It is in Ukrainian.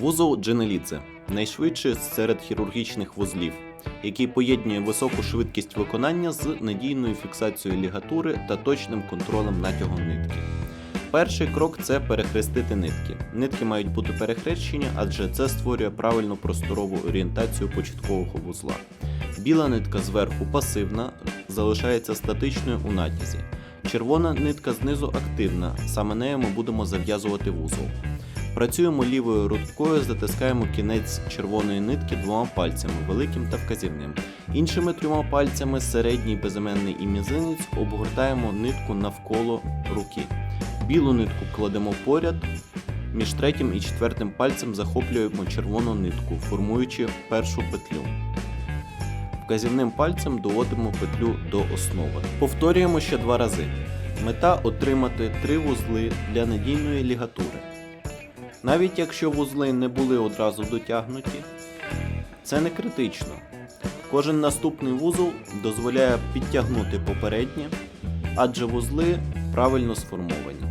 Вузол Дженелідзе найшвидший серед хірургічних вузлів, який поєднує високу швидкість виконання з надійною фіксацією лігатури та точним контролем натягу нитки. Перший крок це перехрестити нитки. Нитки мають бути перехрещені, адже це створює правильну просторову орієнтацію початкового вузла. Біла нитка зверху пасивна, залишається статичною у натязі. Червона нитка знизу активна, саме нею ми будемо зав'язувати вузол. Працюємо лівою рукою, затискаємо кінець червоної нитки двома пальцями, великим та вказівним. Іншими трьома пальцями, середній, безіменний і мізинець, обгортаємо нитку навколо руки. Білу нитку кладемо поряд, між третім і четвертим пальцем захоплюємо червону нитку, формуючи першу петлю. Вказівним пальцем доводимо петлю до основи. Повторюємо ще два рази. Мета отримати три вузли для надійної лігатури. Навіть якщо вузли не були одразу дотягнуті, це не критично. Кожен наступний вузол дозволяє підтягнути попереднє, адже вузли правильно сформовані.